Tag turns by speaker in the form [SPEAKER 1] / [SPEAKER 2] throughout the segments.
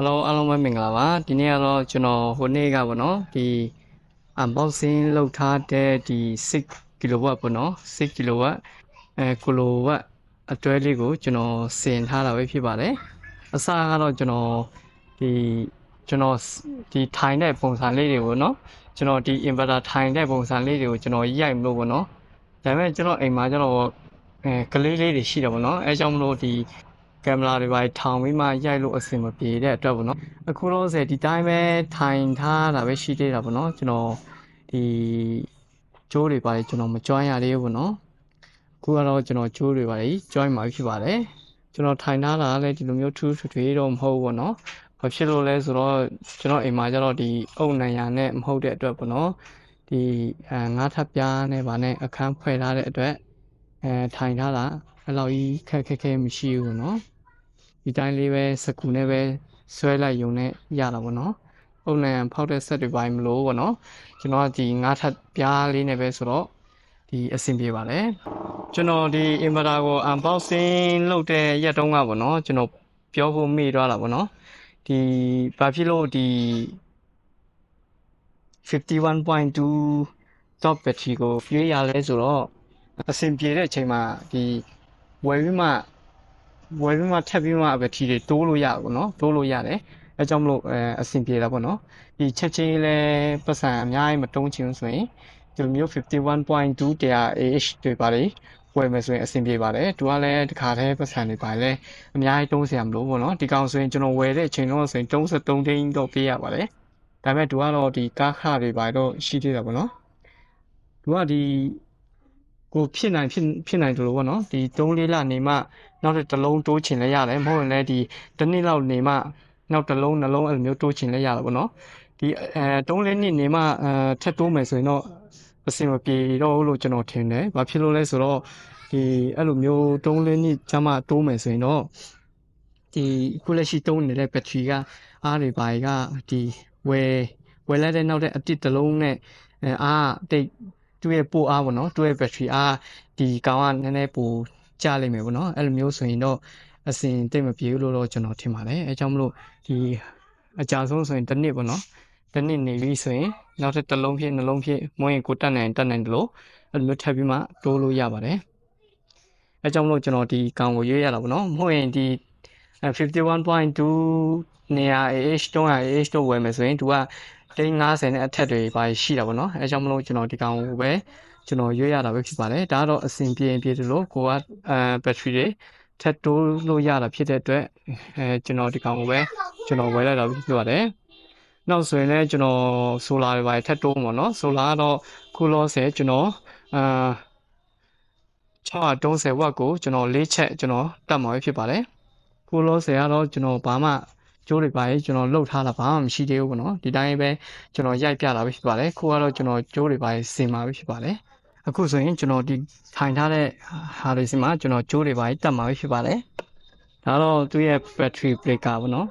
[SPEAKER 1] Hello အားလုံးပဲမင်္ဂလာပါဒီနေ့ကတော့ကျွန်တော်ဟိုနေ့ကပေါ့နော်ဒီ unboxing လုပ်ထားတဲ့ဒီ6 kW ပေါ့နော်6 kW အဲ kW အတွဲလေးကိုကျွန်တော်စင်ထားတာပဲဖြစ်ပါတယ်အစကတော့ကျွန်တော်ဒီကျွန်တော်ဒီထိုင်တဲ့ပုံစံလေးတွေကိုနော်ကျွန်တော်ဒီ inverter ထိုင်တဲ့ပုံစံလေးတွေကိုကျွန်တော်ရိုက်မလို့ပေါ့နော်ဒါပေမဲ့ကျွန်တော်အိမ်မှာကျွန်တော်အဲကလေးလေးတွေရှိတယ်ပေါ့နော်အဲကြောင့်မလို့ဒီ ကင်မရာတွေပါထောင်ပြီးမှရိုက်လို့အဆင်မပြေတဲ့အတွက်ပေါ့နော်အခုတော့ဆိုဒီတိုင်းပဲထိုင်ထားတာပဲရှိသေးတာပေါ့နော်ကျွန်တော်ဒီကျိုးတွေပါကျွန်တော်မကြွရသေးဘူးပေါ့နော်အခုကတော့ကျွန်တော်ကျိုးတွေပါ join မှာဖြစ်ပါတယ်ကျွန်တော်ထိုင်ထားတာလည်းဒီလိုမျိုးထူးထွေးတော့မဟုတ်ဘူးပေါ့နော်ဘာဖြစ်လို့လဲဆိုတော့ကျွန်တော်အိမ်မှာကျတော့ဒီအုတ်နံရနဲ့မဟုတ်တဲ့အတွက်ပေါ့နော်ဒီအဲငါးထပ်ပြားနဲ့ဗာနဲ့အခန်းဖွဲ့ထားတဲ့အတွက်အဲထိုင်ထားတာအဲ့လောက်ကြီးခက်ခက်ခဲမရှိဘူးပေါ့နော် ဒီတိုင်းလေးပဲစကူနဲ့ပဲဆွဲလိုက်ရုံနဲ့ရတာပေါ့နော်အုတ်နံဖောက်တဲ့ဆက်တွေပိုင်းမလို့ပေါ့နော်ကျွန်တော်ကဒီငါးထပ်ပြားလေးနဲ့ပဲဆိုတော့ဒီအဆင်ပြေပါတယ်ကျွန်တော်ဒီ inverter ကို unboxing လုပ်တဲ့ရက်တုန်းကပေါ့နော်ကျွန်တော်ပြောဖို့မေ့သွားတာပေါ့နော်ဒီဘာဖြစ်လို့ဒီ51.2 top battery ကိုရွေးရလဲဆိုတော့အဆင်ပြေတဲ့အချိန်မှာဒီဝယ်ပြီးမှ ဝယ်ပြီးမှထပ်ပြီးမှ battery တွေတိုးလို့ရပါဘောနော်တိုးလို့ရတယ်အဲကြောင့်မလို့အဲအဆင်ပြေတာပေါ့နော်ဒီချက်ချင်းလဲပတ်စံအများကြီးမတုံးချင်ဘူးဆိုရင်ဒီလိုမျိုး51.2 TAH တွေပါလေဝယ်မယ်ဆိုရင်အဆင်ပြေပါတယ်သူကလည်းတခါတည်းပတ်စံတွေပါလေအများကြီးတုံးစရာမလိုဘူးပေါ့နော်ဒီကောင်ဆိုရင်ကျွန်တော်ဝယ်တဲ့အချိန်တော့ဆိုရင်33သိန်းတော့ပေးရပါတယ်ဒါပေမဲ့သူကတော့ဒီကားခတွေပါတော့ရှိသေးတာပေါ့နော်သူကဒီ ကိုဖြစ်နိုင်ဖြစ်ဖြစ်နိုင်တယ်လို့ပေါ့နော်ဒီ3လေးလနေမှနောက်တစ်လုံးတိုးချင်လဲရတယ်မဟုတ်ရင်လည်းဒီတစ်နှစ်လောက်နေမှနောက်တစ်လုံးနှလုံးအဲ့လိုမျိုးတိုးချင်လဲရတာပေါ့နော်ဒီအဲ3လေးနှစ်နေမှအဲထက်တိုးမယ်ဆိုရင်တော့အဆင်မပြေတော့လို့ကျွန်တော်ထင်တယ်ဘာဖြစ်လို့လဲဆိုတော့ဒီအဲ့လိုမျိုး3လေးနှစ်ကျမှတိုးမယ်ဆိုရင်တော့ဒီခုလက်ရှိတုံးနေတဲ့ဘက်ထရီကအားတွေပါကဒီဝယ်ဝယ်လိုက်တဲ့နောက်တဲ့အတစ်တစ်လုံးနဲ့အဲအားတိတ် သူ့ရဲ့ပို့အားပေါ့နော်သူ့ရဲ့ battery အားဒီကောင်ကနည်းနည်းပိုကျလိမ့်မယ်ပေါ့နော်အဲ့လိုမျိုးဆိုရင်တော့အစင်တိတ်မပြေဘူးလို့တော့ကျွန်တော်ထင်ပါတယ်အဲကြောင့်မလို့ဒီအကြဆုံးဆိုရင်တစ်နှစ်ပေါ့နော်တစ်နှစ်နေပြီဆိုရင်နောက်ထပ်တစ်လုံးဖြစ်နှလုံးဖြစ်မွေးရင်ကိုတက်နိုင်တက်နိုင်တယ်လို့အဲ့လိုမျိုးထပ်ပြီးမှတိုးလို့ရပါတယ်အဲကြောင့်မလို့ကျွန်တော်ဒီကောင်ကိုရွေးရတာပေါ့နော်မဟုတ်ရင်ဒီ51.2နေရာ AH တုံးရ AH တို့ဝယ်မယ်ဆိုရင်သူက တိန်း90နဲ့အထက်တွေပါရှိတာပေါ့နော်အဲကြောင့်မလို့ကျွန်တော်ဒီကောင်ကိုပဲကျွန်တော်ရွေးရတာပဲဖြစ်ပါတယ်ဒါကတော့အဆင်ပြေရင်ပြေတယ်လို့ကိုကအဲဘက်ထရီတွေထက်တိုးလို့ရတာဖြစ်တဲ့အတွက်အဲကျွန်တော်ဒီကောင်ကိုပဲကျွန်တော်ဝယ်လိုက်တာပဲဖြစ်ပါတယ်နောက်ဆိုရင်လည်းကျွန်တော်ဆိုလာတွေပါထက်တိုးပေါ့နော်ဆိုလာကတော့ခုလောဆယ်ကျွန်တော်အာ630ဝတ်ကိုကျွန်တော်၄ချက်ကျွန်တော်တတ်မှာဖြစ်ပါတယ်ခုလောဆယ်ကတော့ကျွန်တော်ဘာမှ ကျိုးတွေပါရေးကျွန်တော်လှုပ်ထားတာဘာမှမရှိသေးဘူးပေါ့နော်ဒီတိုင်းပဲကျွန်တော်ရိုက်ပြတာပဲဖြစ်ပါတယ်ခုကတော့ကျွန်တော်ကျိုးတွေပါရေးစင်မှာပဲဖြစ်ပါတယ်အခုဆိုရင်ကျွန်တော်ဒီထိုင်ထားတဲ့ဟာတွေစီမှာကျွန်တော်ကျိုးတွေပါရေးတက်မှာပဲဖြစ်ပါတယ်ဒါတော့သူ့ရဲ့ battery breaker ပေါ့နော်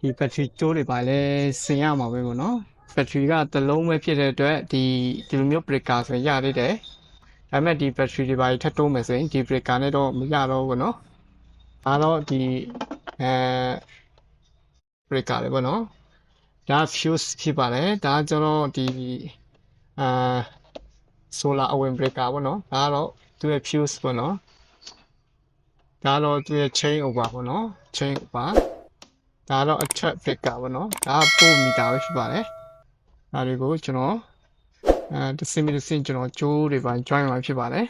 [SPEAKER 1] ဒီ battery ကျိုးတွေပါလဲစင်ရမှာပဲပေါ့နော် battery ကတစ်လုံးပဲဖြစ်တဲ့အတွက်ဒီဒီလိုမျိုး breaker ဆိုရင်ရသေးတယ်ဒါပေမဲ့ဒီ battery တွေပါထပ်တိုးမယ်ဆိုရင်ဒီ breaker နဲ့တော့မရတော့ဘူးပေါ့နော်ဒါတော့ဒီအဲ breaker တွေပေါ့နော်ဒါ fuse ဖြစ်ပါတယ်ဒါကျတော့ဒီအာ solar အဝင် breaker ပေါ့နော်ဒါကတော့သူ့ရဲ့ fuse ပေါ့နော်ဒါတော့သူ့ရဲ့ chain over ပေါ့နော် chain over ဒါတော့ attract breaker ပေါ့နော်ဒါကပို့မီတာပဲဖြစ်ပါတယ်ဒါတွေကိုကျွန်တော်အဲတစ်စင်မီတစ်စင်ကျွန်တော်ကြိုးတွေပိုင်း join မှာဖြစ်ပါတယ်